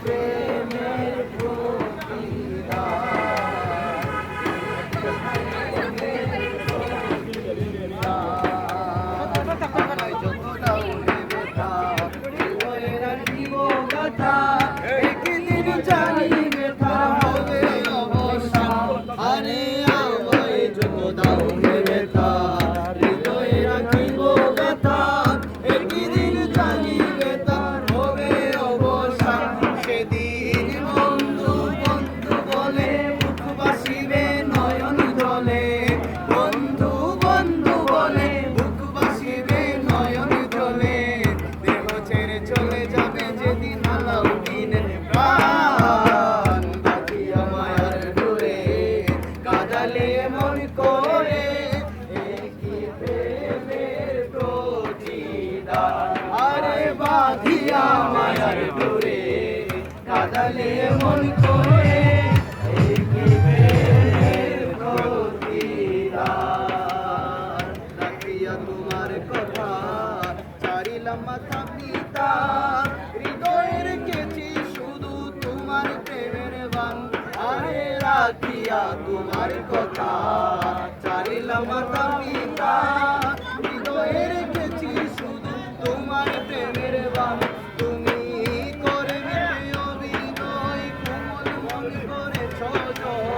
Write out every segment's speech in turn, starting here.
একদিন কাদালে মন করে আরে বাঁধিয়া মায়ার ডোরে কাদালে মন করে তোমার কথা, চারিলাম মাথা পিতা। তোমার কথা চারিলাম পিতা। হৃদয়ে রেখেছি শুধু তোমার প্রেমের বান তুমি করে অভিনয় কোমল মন করেছ জয়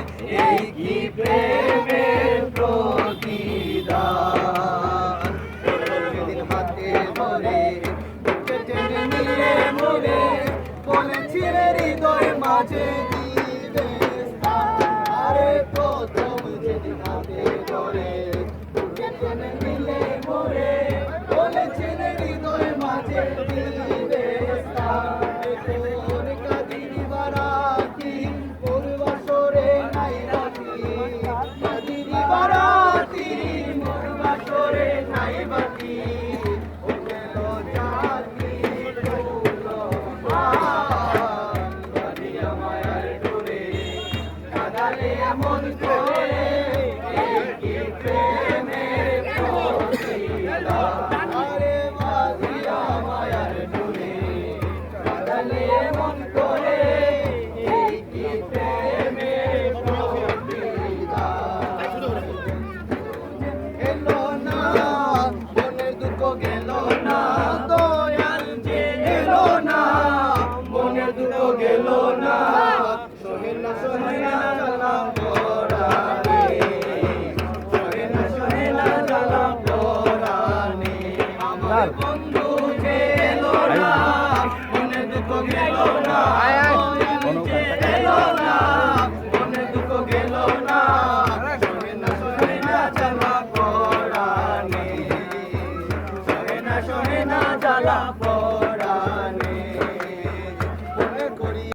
এই কি প্রেমের প্রতিদান? সেদিন হাতে ধরে বুকে টেনে নিয়ে মাঝে